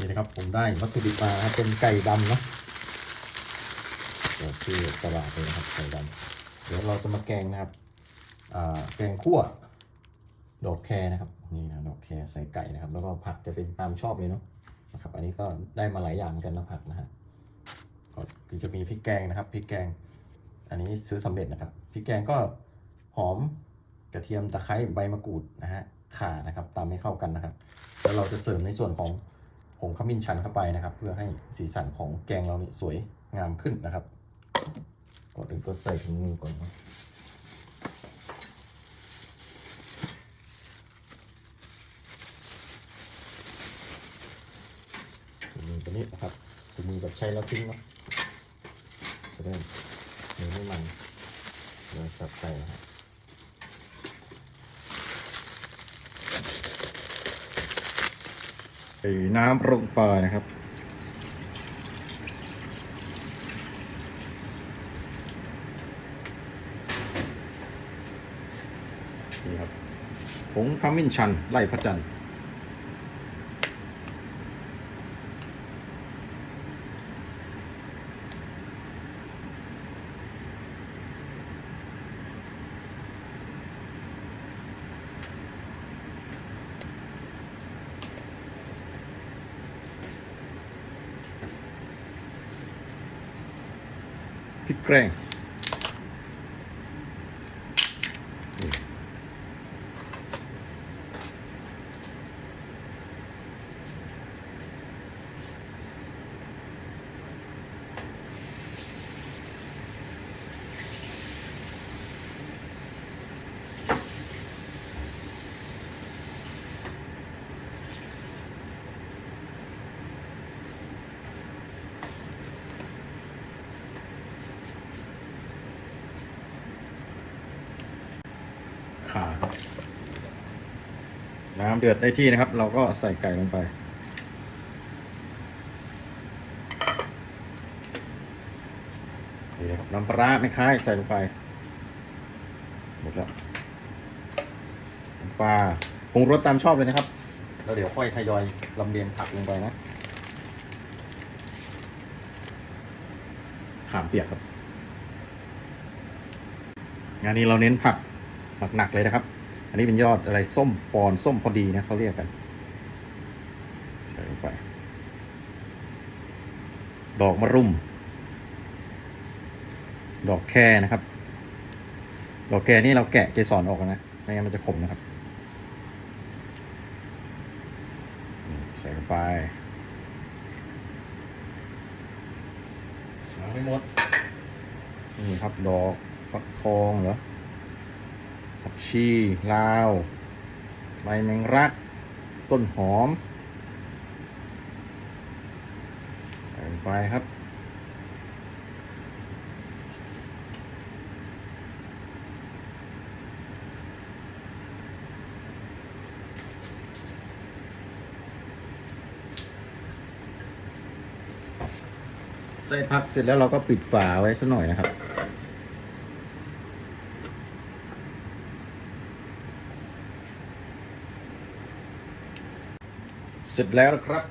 นี่นะครับผมได้วัตถุดิบมาเป็นไก่ดำเนาะเดี๋ยวที่ตลาดเลยนะครับไก่ดำเดี๋ยวเราจะมาแกงนะครับแกงคั่วดอกแครนะครับนี่นะดอกแครใส่ไก่นะครับ แล้วก็ผักจะเป็นตามชอบเลยเนาะนะครับอันนี้ก็ได้มาหลายอย่างกันนะผักนะฮะก็จะมีพริกแกงนะครับพริกแกง อันนี้ซื้อสำเร็จนะครับพริกแกงก็หอมกระเทียมตะไคร้ใบมะกรูดนะฮะข่านะครับตามให้เข้ากันนะครับ แล้วเราจะเสริมในส่วนของ ผงขมิ้นชันเข้าไปนะครับ เพื่อให้สีสันของแกงเรานี่สวยงามขึ้นนะครับก่อนอื่นก็ใส่ถุงมือก่อนนะถุงมือตัวนี้นะครับถุงมือแบบใช้แล้วทิ้งเนาะจะได้เนื้อไม่มันเราจับใส่นะครับ ใส่น้ำลงไปนะครับ นี่ครับผงขมิ้นชันไล่พระจันทร์ พริ ขา น้ำเดือดได้ที่นะครับ เราก็ใส่ไก่ลงไปนี่นะครับน้ำปลาร้าไม่คล้ายใส่ลงไป หมดแล้วปลาปรุงรสตามชอบเลยนะครับ แล้วเดี๋ยวค่อยทยอยลำเลียงผักลงไปนะขามเปียกครับ งานนี้เราเน้นผัก หนักๆเลยนะครับ อันนี้เป็นยอดอะไรส้มปอนส้มพอดีนะเขาเรียกกัน ใส่ลงไป ดอกมะรุม ดอกแครนะครับ ดอกแครนี่เราแกะเกสรออกนะไม่งั้นมันจะขมนะครับนี่ใส่ลงไปล้างไม่หมดนี่ครับ ดอกฟักทองเหรอ ผักชีลาว ใบแมงรัก ต้นหอมใส่ไปครับ ใส่พักเสร็จแล้วเราก็ปิดฝาไว้สักหน่อยนะครับ เสร็จแล้วนะครับ